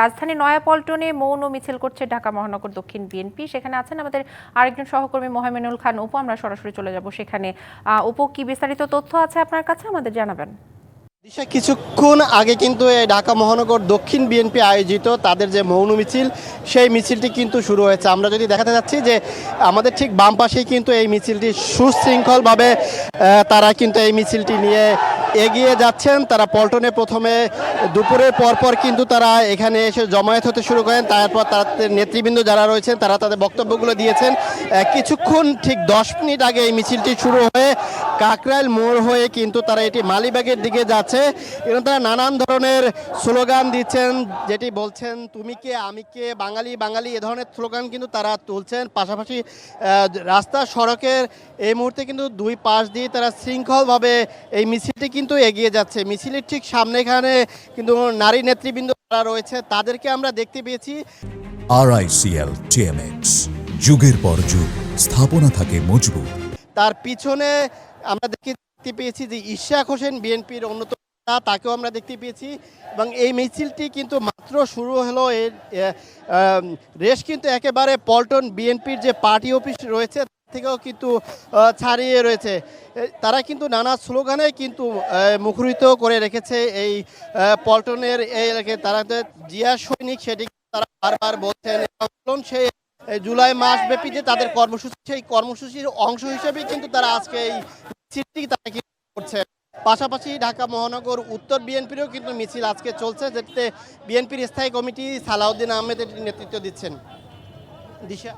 রাজধানী নয়াপল্টনে মৌন মিছিল করছে ঢাকা মহানগর দক্ষিণ বিএনপি। সেখানে আছেন আমাদের আরেকজন সহকর্মী মোহামেনুল খান উপু আমরা সরাসরি চলে যাব সেখানে। উপু কি বিস্তারিত তথ্য আছে আপনার কাছে? আমাদের জানাবেন। দিশা, কিছুক্ষণ আগে কিন্তু এই ঢাকা মহানগর দক্ষিণ বিএনপি আয়োজিত তাদের যে মৌন মিছিল, সেই মিছিলটি কিন্তু শুরু হয়েছে। আমরা যদি দেখাতে যাচ্ছি যে আমাদের ঠিক বাম পাশেই কিন্তু এই মিছিলটি সুশৃঙ্খলভাবে তারা কিন্তু এই মিছিলটি নিয়ে এগিয়ে যাচ্ছেন, তারা পল্টনে প্রথমে দুপুরের পরপর কিন্তু তারা এখানে এসে জমায়েত হতে শুরু করেন। তারপর তাদের নেতৃবৃন্দ যারা রয়েছেন, তারা তাদের বক্তব্যগুলো দিয়েছেন। কিছুক্ষণ, ঠিক দশ মিনিট আগে এই মিছিলটি শুরু হয়ে কাকরাইল মোড় হয়ে কিন্তু তারা এটি মালিবাগের দিকে যাচ্ছে। এবং তারা নানান ধরনের স্লোগান দিচ্ছেন, যেটি বলছেন, তুমি কে? আমি কে? বাঙালি বাঙালি, এ ধরনের স্লোগান কিন্তু তারা তুলছেন। পাশাপাশি রাস্তা সড়কের এই মুহূর্তে কিন্তু দুই পাশ দিয়ে তারা শৃঙ্খলভাবে এই মিছিলটি কিন্তু এগিয়ে যাচ্ছে। মিছিলের ঠিক সামনে এখানে কিন্তু নারী নেতৃবৃন্দ যারা রয়েছে। তাদেরকে আমরা দেখতে পেয়েছি। আরআইসিএল টিএমএক্স যুগের পর যুগ, স্থাপনা থাকে মজবুত। তার পিছনে আমরা দেখে- দেখতে পেয়েছি যে ইশাক হোসেন বিএনপির অন্যতম তাকেও আমরা দেখতে পেয়েছি। এবং এই মিছিলটি কিন্তু মাত্র শুরু হলো, এর রেশ কিন্তু একেবারে পল্টন বিএনপির যে পার্টি অফিস রয়েছে থেকেও কিন্তু ছাড়িয়ে রয়েছে। তারা কিন্তু নানা স্লোগানে কিন্তু মুখরিত করে রেখেছে এই পল্টনের এই এলাকায়। তারা জিয়া সৈনিক, সেটি তারা বারবার বলছেন সেই জুলাই মাস ব্যাপী যে তাদের কর্মসূচি, সেই কর্মসূচির অংশ হিসেবে কিন্তু তারা আজকে এই মিছিলটি তারা করছে? পাশাপাশি ঢাকা মহানগর উত্তর বিএনপিরও কিন্তু মিছিল আজকে চলছে, যেটিতে বিএনপির স্থায়ী কমিটি সালাউদ্দিন আহমেদ এটির নেতৃত্ব দিচ্ছেন। দিশা